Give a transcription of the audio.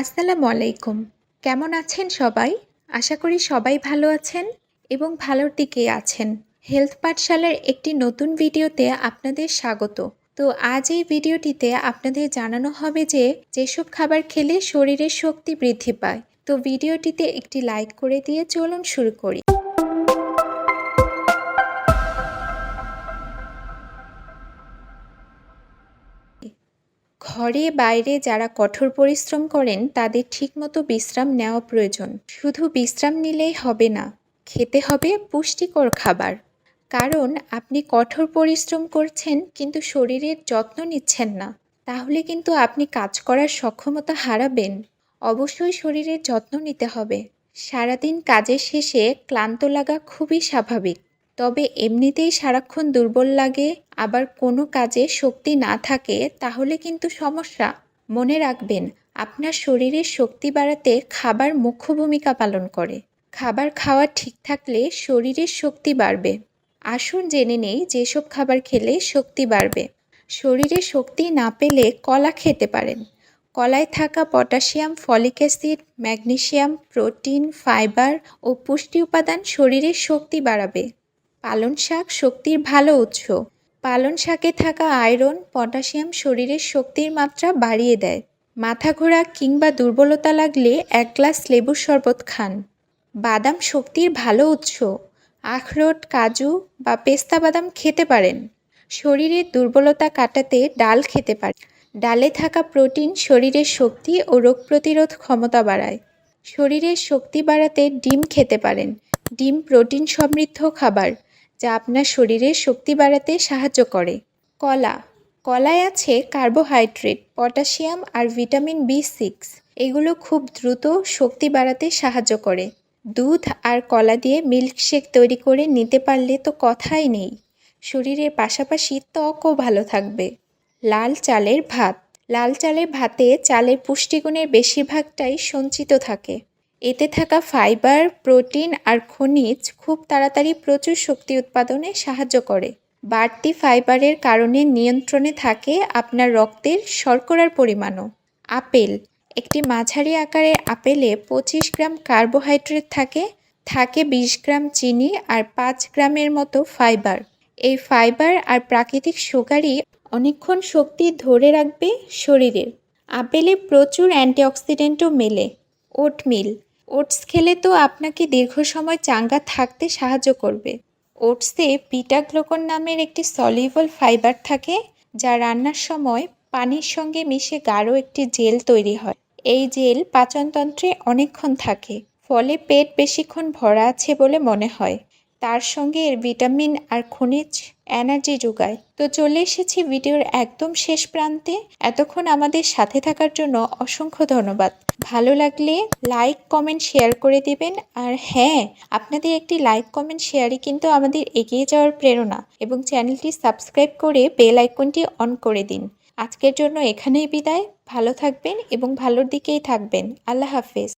আসসালামু আলাইকুম। কেমন আছেন সবাই? আশা করি সবাই ভালো আছেন এবং ভালোর দিকে আছেন। হেলথ পাঠশালার একটি নতুন ভিডিওতে আপনাদের স্বাগত। তো আজ এই ভিডিওটিতে আপনাদের জানানো হবে যে, যেসব খাবার খেলে শরীরের শক্তি বৃদ্ধি পায়, তো ভিডিওটিতে একটি লাইক করে দিয়ে চলুন শুরু করি। ঘরে বাইরে যারা কঠোর পরিশ্রম করেন, তাদের ঠিকমতো বিশ্রাম নেওয়া প্রয়োজন। শুধু বিশ্রাম নিলেই হবে না, খেতে হবে পুষ্টিকর খাবার। কারণ, আপনি কঠোর পরিশ্রম করছেন, কিন্তু শরীরের যত্ন নিচ্ছেন না। তাহলে কিন্তু আপনি কাজ করার সক্ষমতা হারাবেন। অবশ্যই শরীরের যত্ন নিতে হবে। সারাদিন কাজের শেষে ক্লান্ত লাগা খুবই স্বাভাবিক। তবে এমনিতেই সারাক্ষণ দুর্বল লাগে, আবার কোনো কাজে শক্তি না থাকে, তাহলে কিন্তু সমস্যা। মনে রাখবেন, আপনার শরীরের শক্তি বাড়াতে খাবার মুখ্য ভূমিকা পালন করে। খাবার খাওয়া ঠিক থাকলে শরীরের শক্তি বাড়বে। আসুন জেনে নেই যেসব খাবার খেলে শক্তি বাড়বে। শরীরে শক্তি না পেলে কলা খেতে পারেন। কলায় থাকা potassium, folic acid, magnesium, protein, fibre ও পুষ্টি উপাদান শরীরের শক্তি বাড়াবে। পালন শাক শক্তির ভালো উৎস। পালন শাকে থাকা আয়রন, পটাশিয়াম শরীরের শক্তির মাত্রা বাড়িয়ে দেয়। মাথা ঘোরা কিংবা দুর্বলতা লাগলে এক গ্লাস লেবুর শরবত খান। বাদাম শক্তির ভালো উৎস। আখরোট, কাজু বা পেস্তা বাদাম খেতে পারেন। শরীরের দুর্বলতা কাটাতে ডাল খেতে পারেন। ডালে থাকা প্রোটিন শরীরের শক্তি ও রোগ প্রতিরোধ ক্ষমতা বাড়ায়। শরীরের শক্তি বাড়াতে ডিম খেতে পারেন। ডিম প্রোটিন সমৃদ্ধ খাবার। যা আপনার শরীরের শক্তি বাড়াতে সাহায্য করে। কলা। কলায় আছে কার্বোহাইড্রেট, পটাশিয়াম আর ভিটামিন বি সিক্স। এগুলো খুব দ্রুত শক্তি বাড়াতে সাহায্য করে। দুধ আর কলা দিয়ে মিল্কশেক তৈরি করে নিতে পারলে তো কথাই নেই। শরীরের পাশাপাশি ত্বকও ভালো থাকবে। লাল চালের ভাত। লাল চালের ভাতে চালের পুষ্টিগুণের বেশিরভাগটাই সঞ্চিত থাকে। এতে থাকা ফাইবার, প্রোটিন আর খনিজ খুব তাড়াতাড়ি প্রচুর শক্তি উৎপাদনে সাহায্য করে। বাড়তি ফাইবারের কারণে নিয়ন্ত্রণে থাকে আপনার রক্তের শর্করার পরিমাণও। আপেল, একটি মাঝারি আকারের আপেলে পঁচিশ গ্রাম কার্বোহাইড্রেট থাকে থাকে বিশ গ্রাম চিনি আর পাঁচ গ্রামের মতো ফাইবার। এই ফাইবার আর প্রাকৃতিক সুগারই অনেকক্ষণ শক্তি ধরে রাখবে শরীরের আপেলে প্রচুর অ্যান্টিঅক্সিডেন্টও মেলে। ওটমিল ওটস খেলে তো আপনাকে দীর্ঘ সময় চাঙ্গা থাকতে সাহায্য করবে। ওটসে বিটা গ্লুকন নামের একটি সলিউবল ফাইবার থাকে, যা রান্নার সময় পানির সঙ্গে মিশে গাঢ় একটি জেল তৈরি হয়। এই জেল পাচনতন্ত্রে অনেকক্ষণ থাকে, ফলে পেট বেশিক্ষণ ভরা আছে বলে মনে হয়। তার সঙ্গে এর ভিটামিন আর খনিজ এনার্জি যোগায়। তো চলে এসেছি ভিডিওর একদম শেষ প্রান্তে। এতক্ষণ আমাদের সাথে থাকার জন্য অসংখ্য ধন্যবাদ। ভালো লাগলে লাইক কমেন্ট শেয়ার করে দেবেন। আর হ্যাঁ আপনাদের একটি লাইক কমেন্ট শেয়ারই কিন্তু আমাদের এগিয়ে যাওয়ার প্রেরণা এবং চ্যানেলটি সাবস্ক্রাইব করে বেল আইকনটি অন করে দিন। আজকের জন্য এখানেই বিদায়। ভালো থাকবেন এবং ভালোর দিকেই থাকবেন। আল্লাহ হাফেজ।